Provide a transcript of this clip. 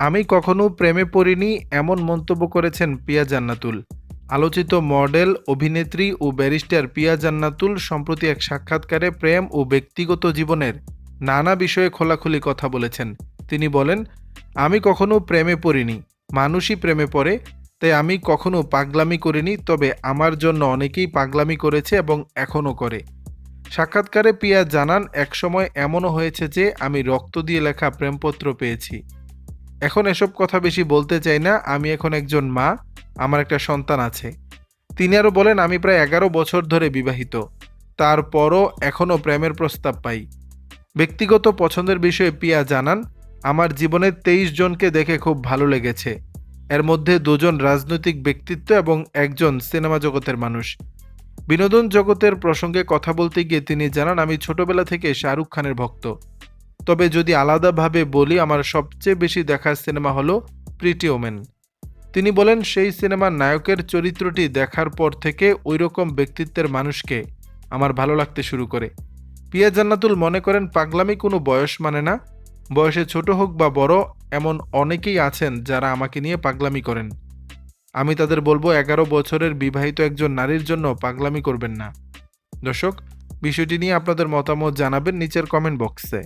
আমি কখনো প্রেমে পড়িনি, এমন মন্তব্য করেছেন পিয়া জান্নাতুল। আলোচিত মডেল, অভিনেত্রী ও ব্যারিস্টার পিয়া জান্নাতুল সম্প্রতি এক সাক্ষাৎকারে প্রেম ও ব্যক্তিগত জীবনের নানা বিষয়ে খোলাখুলি কথা বলেছেন। তিনি বলেন, আমি কখনো প্রেমে পড়িনি, মানুষই প্রেমে পড়ে, তাই আমি কখনো পাগলামি করিনি, তবে আমার জন্য অনেকেই পাগলামি করেছে এবং এখনও করে। সাক্ষাৎকারে পিয়া জানান, একসময় এমনও হয়েছে যে আমি রক্ত দিয়ে লেখা প্রেমপত্র পেয়েছি। এখন এসব কথা বেশি বলতে চাই না, আমি এখন একজন মা, আমার একটা সন্তান আছে। তিনি আরও বলেন, আমি প্রায় এগারো বছর ধরে বিবাহিত। তারপরও এখনও প্রেমের প্রস্তাব পাই। ব্যক্তিগত পছন্দের বিষয়ে পিয়া জানান, আমার জীবনের তেইশ জনকে দেখে খুব ভালো লেগেছে। এর মধ্যে দুজন রাজনৈতিক ব্যক্তিত্ব এবং একজন সিনেমা জগতের মানুষ। বিনোদন জগতের প্রসঙ্গে কথা বলতে গিয়ে তিনি জানান, আমি ছোটবেলা থেকে শাহরুখ খানের ভক্ত। তবে যদি আলাদাভাবে বলি, আমার সবচেয়ে বেশি দেখার সিনেমা হলো প্রিটি ওমেন। তিনি বলেন, সেই সিনেমার নায়কের চরিত্রটি দেখার পর থেকে ওই রকম ব্যক্তিত্বের মানুষকে আমার ভালো লাগতে শুরু করে। পিয়া জান্নাতুল মনে করেন, পাগলামি কোনো বয়স মানে না। বয়সে ছোট হোক বা বড়, এমন অনেকেই আছেন যারা আমাকে নিয়ে পাগলামি করেন। আমি তাদের বলব, এগারো বছরের বিবাহিত একজন নারীর জন্য পাগলামি করবেন না। দর্শক, বিষয়টি নিয়ে আপনাদের মতামত জানাবেন নিচের কমেন্ট বক্সে